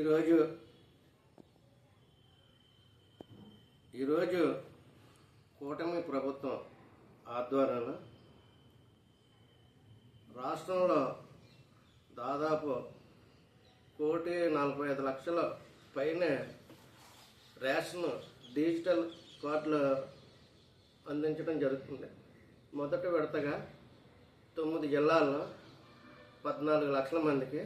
ఈరోజు ఈరోజు కూటమి ప్రభుత్వం ఆధ్వర్యంలో రాష్ట్రంలో దాదాపు కోటి నలభై ఐదు లక్షల పైన రేషన్ డిజిటల్ కార్డులు అందించడం జరుగుతుంది. మొదటి విడతగా తొమ్మిది జిల్లాల్లో పద్నాలుగు లక్షల మందికి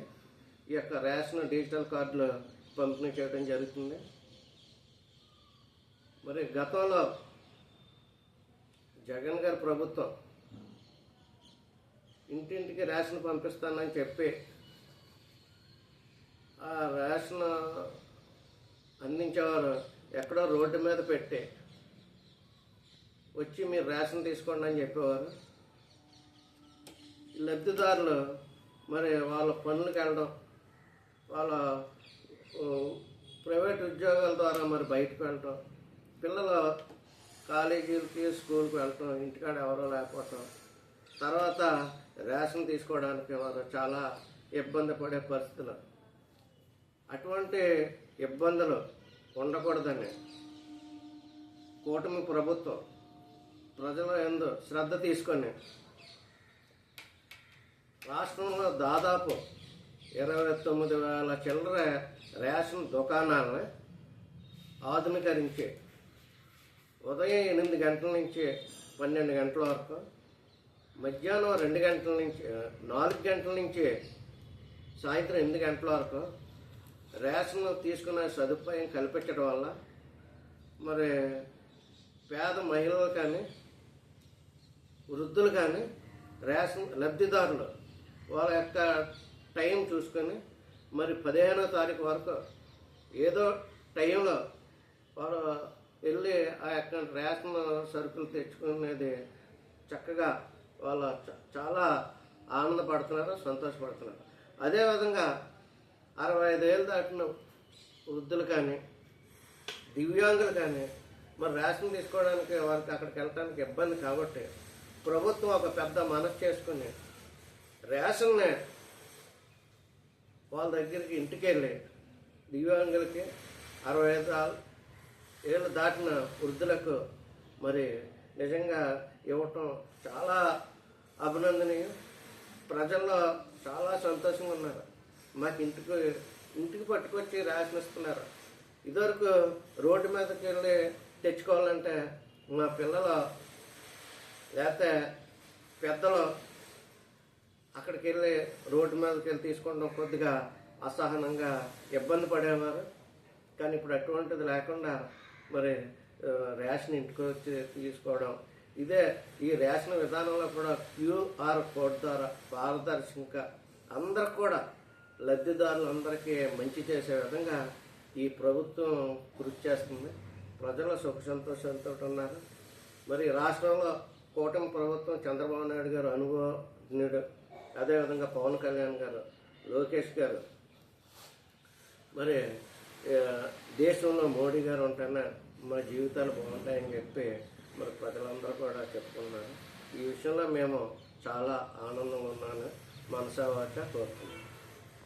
ఈ యొక్క రేషన్ డిజిటల్ కార్డులు పంపిణీ చేయడం జరుగుతుంది. మరి గతంలో జగన్ గారి ప్రభుత్వం ఇంటింటికి రేషన్ పంపిస్తానని చెప్పి ఆ రేషన్ అందించేవారు ఎక్కడో రోడ్డు మీద పెట్టి వచ్చి మీరు రేషన్ తీసుకోండి అని చెప్పేవారు. లబ్ధిదారులు మరి వాళ్ళ పనులకు వెళ్ళడం వాళ్ళ ప్రైవేట్ ఉద్యోగాల ద్వారా మరి బయటకు వెళ్ళటం పిల్లలు కాలేజీలకి స్కూల్కి వెళ్ళటం ఇంటికాడ ఎవరో లేకపోవటం తర్వాత రేషన్ తీసుకోవడానికి వారు చాలా ఇబ్బంది పడే పరిస్థితులు. అటువంటి ఇబ్బందులు ఉండకూడదని కూటమి ప్రభుత్వం ప్రజల ఎందు శ్రద్ధ తీసుకొని రాష్ట్రంలో దాదాపు ఇరవై తొమ్మిది వేల చిల్లర రేషన్ దుకాణాలను ఆధునీకరించి. ఉదయం ఎనిమిది గంటల నుంచి పన్నెండు గంటల వరకు మధ్యాహ్నం రెండు గంటల నుంచి నాలుగు గంటల నుంచి సాయంత్రం ఎనిమిది గంటల వరకు రేషన్ తీసుకునే సదుపాయం కల్పించడం వల్ల మరి పేద మహిళలు కానీ వృద్ధులు కానీ రేషన్ లబ్ధిదారులు వాళ్ళ యొక్క టైం చూసుకొని మరి పదిహేనో తారీఖు వరకు ఏదో టైంలో వారు వెళ్ళి ఆ యొక్క రేషన్ సరుకులు తెచ్చుకునేది చక్కగా వాళ్ళు చ- చాలా ఆనందపడుతున్నారు సంతోషపడుతున్నారు. అదేవిధంగా అరవై ఐదేళ్ళు దాటిన వృద్ధులు కానీ దివ్యాంగులు కానీ మరి రేషన్ తీసుకోవడానికి వారికి అక్కడికి వెళ్ళడానికి ఇబ్బంది కాబట్టి ప్రభుత్వం ఒక పెద్ద మనసు చేసుకుని రేషన్ని వాళ్ళ దగ్గరికి ఇంటికి వెళ్ళి. దివ్యాంగులకి అరవై ఐదు ఏళ్ళు దాటిన వృద్ధులకు మరి నిజంగా ఇవ్వటం చాలా అభినందనీయం. ప్రజల్లో చాలా సంతోషంగా ఉన్నారు. మాకు ఇంటికి ఇంటికి పట్టుకొచ్చి రాసినిస్తున్నారు. ఇదివరకు రోడ్డు మీదకి వెళ్ళి తెచ్చుకోవాలంటే మా పిల్లలు లేకపోతే పెద్దలు అక్కడికి వెళ్ళి రోడ్డు మీదకి వెళ్ళి తీసుకోవడం కొద్దిగా అసహనంగా ఇబ్బంది పడేవారు. కానీ ఇప్పుడు అటువంటిది లేకుండా మరి రేషన్ ఇంటికి వచ్చి తీసుకోవడం. ఇదే ఈ రేషన్ విధానంలో కూడా క్యూఆర్ కోడ్ ద్వారా పారదర్శకంగా అందరికి కూడా లబ్ధిదారులందరికీ మంచి చేసే విధంగా ఈ ప్రభుత్వం కృషి చేస్తుంది. ప్రజలు సుఖ సంతోషంతో ఉన్నారు. మరి రాష్ట్రంలో కూటమి ప్రభుత్వం చంద్రబాబు నాయుడు గారు అనుభవజ్ఞుడు. అదేవిధంగా పవన్ కళ్యాణ్ గారు లోకేష్ గారు. మరి దేశంలో మోడీ గారు ఉంటేనే మా జీవితాలు బాగుంటాయని చెప్పి మరి ప్రజలందరూ కూడా చెప్తున్నారు. ఈ విషయంలో మేము చాలా ఆనందంగా ఉన్నాను. మనసావాచ కోరుతున్నాను.